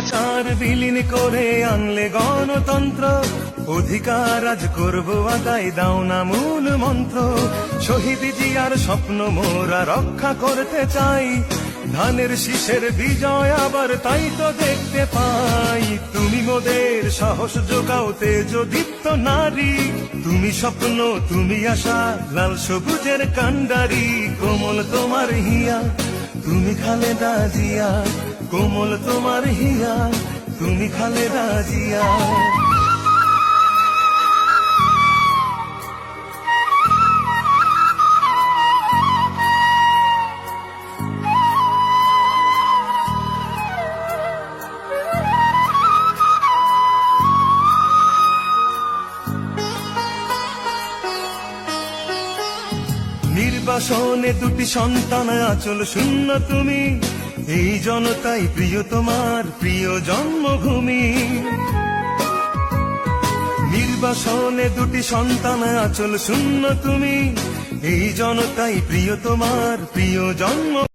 স্বৈরাচার বিলীন করে আনলে গণতন্ত্র। অধিকার আজ করব আদায়, দাও না মূল মন্ত্র। শহীদ জিয়ার স্বপ্ন মোরা রক্ষা করতে চাই। ধানের শীষের বিজয় আবার তাই তো দেখতে পাই। তুমি মোদের সাহস যোগাও তেজ দীপ্ত নারী। তুমি স্বপ্ন, তুমি আশা, লাল সবুজের কান্ডারি কোমল তোমার হিয়া, তুমি খালেদা জিয়া। কোমল তোমার হিয়া তুমি খালে রাজিয়া। নির্বাসনে দুটি সন্তান আচল শূন্য তুমি। এই জনতাই প্রিয় তোমার প্রিয় জন্মভূমি। নির্বাসনে দুটি সন্তান, আচল শূন্য তুমি। এই জনতাই প্রিয় তোমার প্রিয় জন্ম